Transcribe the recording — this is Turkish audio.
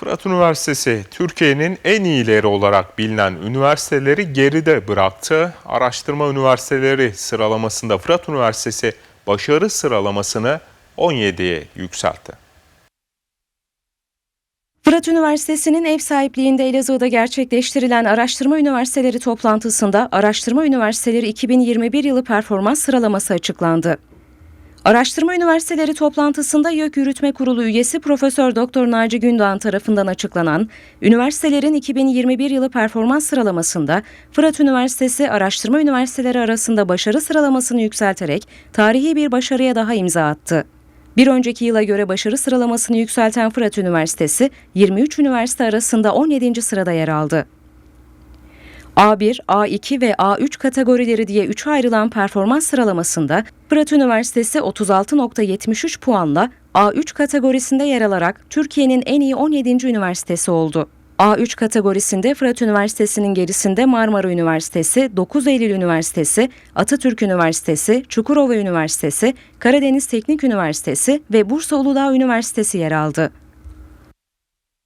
Fırat Üniversitesi Türkiye'nin en iyileri olarak bilinen üniversiteleri geride bıraktı. Araştırma üniversiteleri sıralamasında Fırat Üniversitesi başarı sıralamasını 17'ye yükseltti. Fırat Üniversitesi'nin ev sahipliğinde Elazığ'da gerçekleştirilen Araştırma Üniversiteleri toplantısında Araştırma Üniversiteleri 2021 yılı performans sıralaması açıklandı. Araştırma Üniversiteleri toplantısında YÖK Yürütme Kurulu üyesi Profesör Doktor Naci Gündoğan tarafından açıklanan üniversitelerin 2021 yılı performans sıralamasında Fırat Üniversitesi araştırma üniversiteleri arasında başarı sıralamasını yükselterek tarihi bir başarıya daha imza attı. Bir önceki yıla göre başarı sıralamasını yükselten Fırat Üniversitesi 23 üniversite arasında 17. sırada yer aldı. A1, A2 ve A3 kategorileri diye üçe ayrılan performans sıralamasında Fırat Üniversitesi 36.73 puanla A3 kategorisinde yer alarak Türkiye'nin en iyi 17. üniversitesi oldu. A3 kategorisinde Fırat Üniversitesi'nin gerisinde Marmara Üniversitesi, 9 Eylül Üniversitesi, Atatürk Üniversitesi, Çukurova Üniversitesi, Karadeniz Teknik Üniversitesi ve Bursa Uludağ Üniversitesi yer aldı.